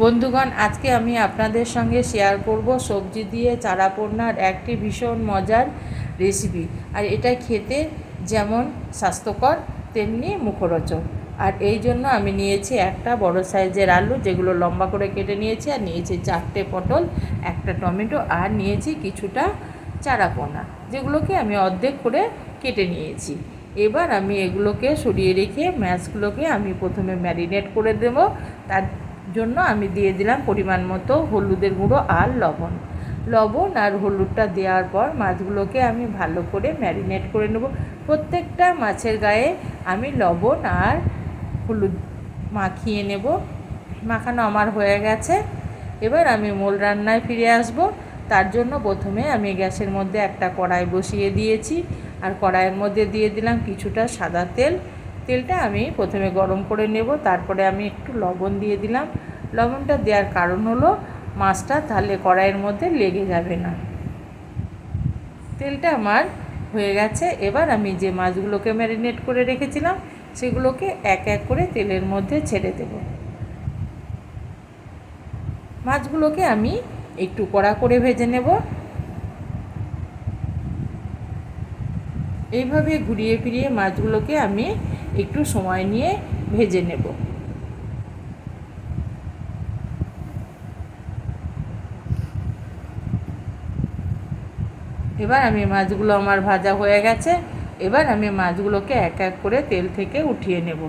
বন্ধুগণ, আজকে আমি আপনাদের সঙ্গে শেয়ার করব সবজি দিয়ে চারাপোনার একটি ভীষণ মজার রেসিপি আর এটা খেতে যেমন স্বাস্থ্যকর, তেমনি মুখরোচক। আর এই জন্য আমি নিয়েছি একটা বড় সাইজের আলু, যেগুলো লম্বা করে কেটে নিয়েছি, আর নিয়েছি চারটে পটল, একটা টমেটো, আর নিয়েছি কিছুটা চারাপোনা, যেগুলোকে আমি অর্ধেক করে কেটে নিয়েছি। এবার আমি এগুলোকে সরিয়ে রেখে ম্যাশগুলোকে আমি প্রথমে ম্যারিনেট করে দেব। তার জন্য আমি দিয়ে দিলাম পরিমাণ মতো হলুদের গুঁড়ো আর লবণ। লবণ আর হলুদটা দেওয়ার পর মাছগুলোকে আমি ভালো করে ম্যারিনেট করে নেব। প্রত্যেকটা মাছের গায়ে আমি লবণ আর হলুদ মাখিয়ে নেব। মাখানো আমার হয়ে গেছে। এবার আমি মূল রান্নায় ফিরে আসব। তার জন্য প্রথমে আমি গ্যাসের মধ্যে একটা কড়াই বসিয়ে দিয়েছি। আর কড়াইয়ের মধ্যে দিয়ে দিলাম কিছুটা সাদা তেল। তেলটা আমি প্রথমে গরম করে নেব, তারপরে আমি একটু লবণ দিয়ে দিলাম। লবণটা দেওয়ার কারণ হলো, মাছটা তাহলে কড়াইয়ের মধ্যে লেগে যাবে না। তেলটা আমার হয়ে গেছে। এবার আমি যে মাছগুলোকে ম্যারিনেট করে রেখেছিলাম, সেগুলোকে এক এক করে তেলের মধ্যে ছেড়ে দেব। মাছগুলোকে আমি একটু কড়া করে ভেজে নেব। এইভাবে ঘুরিয়ে ফিরিয়ে মাছগুলোকে আমি একটু সময় নিয়ে ভেজে নেব। এবার আমি মাছগুলো আমার ভাজা হয়ে গেছে। এবার আমি মাছগুলোকে এক এক করে তেল থেকে উঠিয়ে নেব।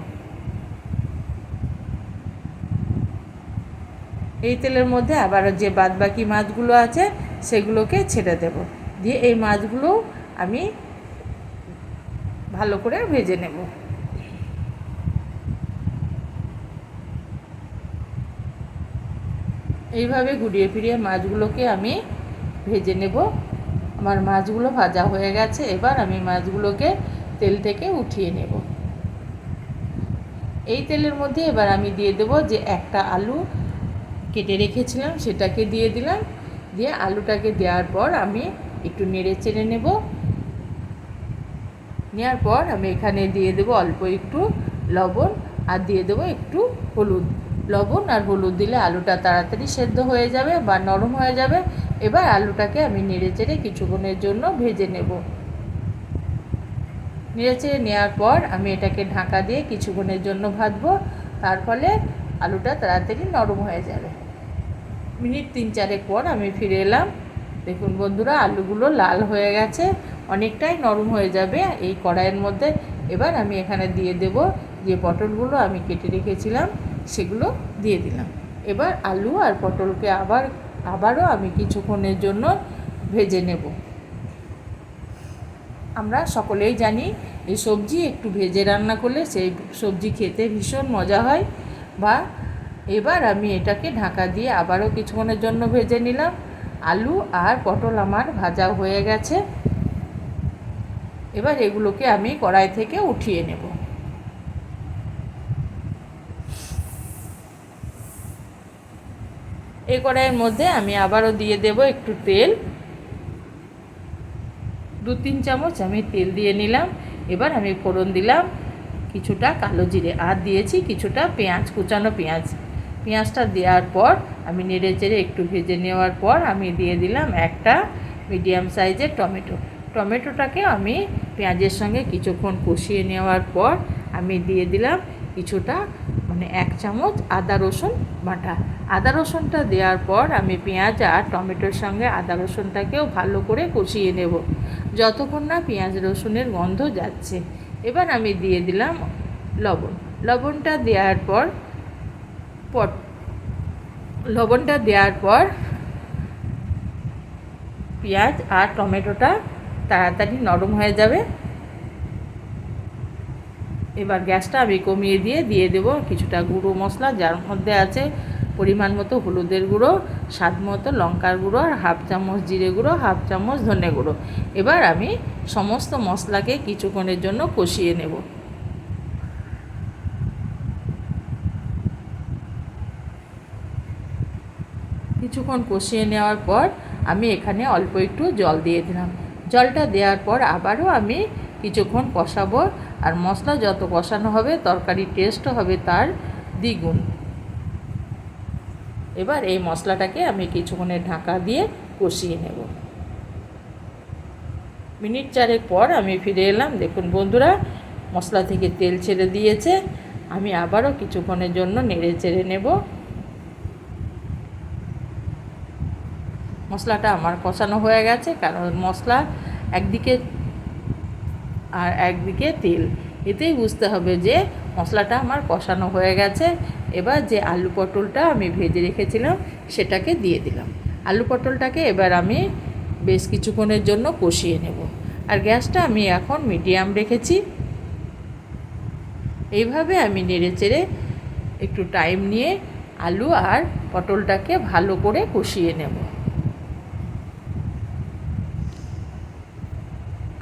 এই তেলের মধ্যে আবার যে বাদবাকি মাছগুলো আছে, সেগুলোকে ছেড়ে দেব। দিয়ে এই মাছগুলো আমি ভালো করে ভেজে নেব। এইভাবে ঘুরিয়ে ফিরিয়ে মাছগুলোকে আমি ভেজে নেব। আমার মাছগুলো ভাজা হয়ে গেছে, এবার আমি মাছগুলোকে তেল থেকে উঠিয়ে নেব। এই তেলের মধ্যে এবার আমি দিয়ে দেব যে একটা আলু কেটে রেখেছিলাম, সেটাকে দিয়ে দিলাম। দিয়ে আলুটাকে দেওয়ার পর আমি একটু নেড়ে চেড়ে নেব। নেওয়ার পর আমি এখানে দিয়ে দেব অল্প একটু লবণ আর দিয়ে দেবো একটু হলুদ। লবণ আর হলুদ দিলে আলুটা তাড়াতাড়ি সেদ্ধ হয়ে যাবে বা নরম হয়ে যাবে। এবার আলুটাকে আমি নেড়ে চেড়ে কিছুক্ষণের জন্য ভেজে নেব। নেড়ে চেড়ে নেওয়ার পর আমি এটাকে ঢাকা দিয়ে কিছুক্ষণের জন্য ভাজবো। তার ফলে আলুটা তাড়াতাড়ি নরম হয়ে যাবে। মিনিট তিন চারেক পর আমি ফিরে এলাম। দেখুন বন্ধুরা, আলুগুলো লাল হয়ে গেছে, অনেকটাই নরম হয়ে যাবে এই কড়াইয়ের মধ্যে। এবার আমি এখানে দিয়ে দেব যে পটলগুলো আমি কেটে রেখেছিলাম। সেগুলো দিয়ে দিলাম। এবার আলু আর পটলকে আবার, আবারও আমি কিছুক্ষণের জন্য ভেজে নেব। আমরা সকলেই জানি, এই সবজি একটু ভেজে রান্না করলে সেই সবজি খেতে ভীষণ মজা হয় বা এবার আমি এটাকে ঢাকা দিয়ে আবারও কিছুক্ষণের জন্য ভেজে নিলাম। আলু আর পটল আমার ভাজা হয়ে গেছে। এবার এগুলোকে আমি কড়াই থেকে উঠিয়ে নেব। এই কড়াইয়ের মধ্যে আমি আবারও দিয়ে দেব একটু তেল। দু তিন চামচ আমি তেল দিয়ে নিলাম। এবার আমি ফোড়ন দিলাম। কিছুটা কালো জিরে আর দিয়েছি, কিছুটা পেঁয়াজ, কুচানো পেঁয়াজ। পেঁয়াজটা দেওয়ার পর আমি নেড়ে চেড়ে একটু ভেজে নেওয়ার পর আমি দিয়ে দিলাম একটা মিডিয়াম সাইজের টমেটো। টমেটোটাকে আমি পেঁয়াজের সঙ্গে কিছুক্ষণ কষিয়ে নেওয়ার পর আমি দিয়ে দিলাম কিছুটা মানে এক চামচ আদা রসুন বাটা। আদা রসুনটা দেওয়ার পর আমি পেঁয়াজ আর টমেটোর সঙ্গে আদা রসুনটাকেও ভালো করে কষিয়ে নেব। যতক্ষণ না পেঁয়াজ রসুনের গন্ধ যাচ্ছে। এবার আমি দিয়ে দিলাম লবণ। লবণটা দেওয়ার পর পট লবণটা দেওয়ার পর পেঁয়াজ আর টমেটোটা তাড়াতাড়ি নরম হয়ে যাবে। এবার গ্যাসটা আমি কমিয়ে দিয়ে দিয়ে দেবো কিছুটা গুঁড়ো মশলা, যার মধ্যে আছে পরিমাণ মতো হলুদের গুঁড়ো, স্বাদ মতো লঙ্কার গুঁড়ো আর হাফ চামচ জিরে গুঁড়ো, হাফ চামচ ধনে গুঁড়ো। এবার আমি সমস্ত মশলাকে কিছুক্ষণের জন্য কষিয়ে নেব। কিছুক্ষণ কষিয়ে নেওয়ার পর আমি এখানে অল্প একটু জল দিয়ে দিলাম। জলটা দেওয়ার পর আবারও আমি কিছুক্ষণ কষাবো আর মশলা যত কষানো হবে, তরকারির টেস্টও হবে তার দ্বিগুণ। এবার এই মশলাটাকে আমি কিছুক্ষণের ঢাকা দিয়ে কষিয়ে নেব। মিনিট চারেক পর আমি ফিরে এলাম। দেখুন বন্ধুরা, মশলা থেকে তেল ছেড়ে দিয়েছে। আমি আবারও কিছুক্ষণের জন্য নেড়ে চেড়ে নেব। মশলাটা আমার কষানো হয়ে গেছে, কারণ মশলা একদিকে আর একদিকে তেল। এতেই বুঝতে হবে যে মশলাটা আমার কষানো হয়ে গেছে। এবার যে আলু পটলটা আমি ভেজে রেখেছিলাম, সেটাকে দিয়ে দিলাম। আলু পটলটাকে এবার আমি বেশ কিছুক্ষণের জন্য কষিয়ে নেব। আর গ্যাসটা আমি এখন মিডিয়াম রেখেছি। এইভাবে আমি নেড়ে চেড়ে একটু টাইম নিয়ে আলু আর পটলটাকে ভালো করে কষিয়ে নেব।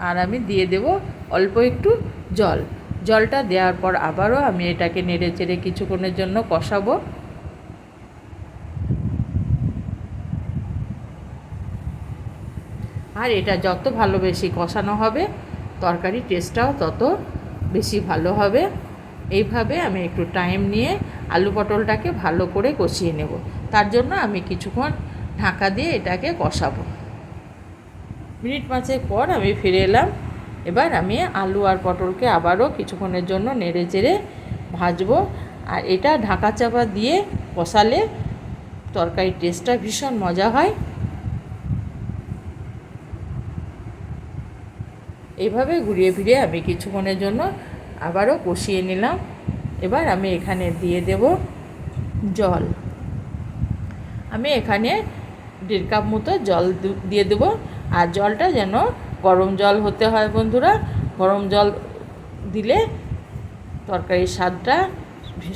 আর আমি দিয়ে দেব অল্প একটু জল। জলটা দেওয়ার পর আবারও আমি এটাকে নেড়ে চেড়ে কিছুক্ষণের জন্য কষাবো। আর এটা যত ভালো বেশি কষানো হবে, তরকারি টেস্টটাও তত বেশি ভালো হবে। এইভাবে আমি একটু টাইম নিয়ে আলু পটলটাকে ভালো করে কষিয়ে নেব। তার জন্য আমি কিছুক্ষণ ঢাকা দিয়ে এটাকে কষাবো। মিনিট পাঁচেক পর আমি ফিরে এলাম। এবার আমি আলু আর পটলকে আবারও কিছুক্ষণের জন্য নেড়ে চেড়ে ভাজবো। আর এটা ঢাকা চাপা দিয়ে কষালে তরকারির টেস্টটা ভীষণ মজা হয়। এইভাবে ঘুরিয়ে ফিরিয়ে আমি কিছুক্ষণের জন্য আবারও কষিয়ে নিলাম। এবার আমি এখানে দিয়ে দেব জল। আমি এখানে দেড় কাপ মতো জল দিয়ে দেবো। আর জলটা যেন গরম জল হতে হয় বন্ধুরা। গরম জল দিলে তরকারির স্বাদটা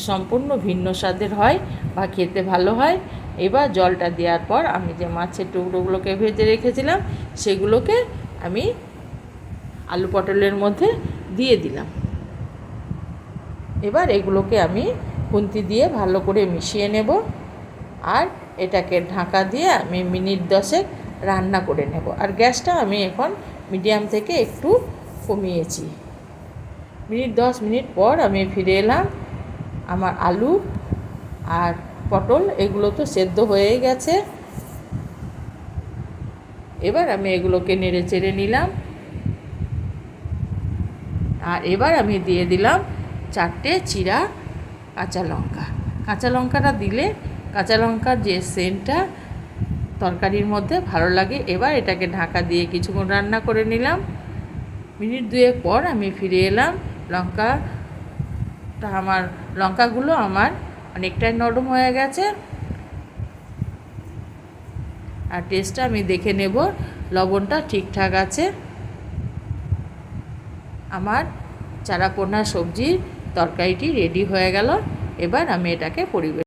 সম্পূর্ণ ভিন্ন স্বাদের হয় বা খেতে ভালো হয়। এবার জলটা দেওয়ার পর আমি যে মাছের টুকরোগুলোকে ভেজে রেখেছিলাম, সেগুলোকে আমি আলু পটলের মধ্যে দিয়ে দিলাম। এবার এগুলোকে আমি খুন্তি দিয়ে ভালো করে মিশিয়ে নেব। আর এটাকে ঢাকা দিয়ে আমি মিনিট দশেক রান্না করে নেব। আর গ্যাসটা আমি এখন মিডিয়াম থেকে একটু কমিয়েছি। মিনিট দশ মিনিট পর আমি ফিরে এলাম। আমার আলু আর পটল এগুলো তো সেদ্ধ হয়ে গেছে। এবার আমি এগুলোকে নেড়ে চেড়ে নিলাম। আর এবার আমি দিয়ে দিলাম চারটে চিরা কাঁচা লঙ্কা। কাঁচা লঙ্কাটা দিলে কাঁচা লঙ্কার যে সেন্টটা তরকারির মধ্যে ভালো লাগে। এবার এটাকে ঢাকা দিয়ে কিছুক্ষণ রান্না করে নিলাম। মিনিট দুয়েক পর আমি ফিরে এলাম। লঙ্কাটা আমার, লঙ্কাগুলো আমার অনেকটাই নরম হয়ে গেছে। আর টেস্টটা আমি দেখে নেব। লবণটা ঠিকঠাক আছে। আমার চারাপোনা সবজির তরকারিটি রেডি হয়ে গেল। এবার আমি এটাকে পরিবেশ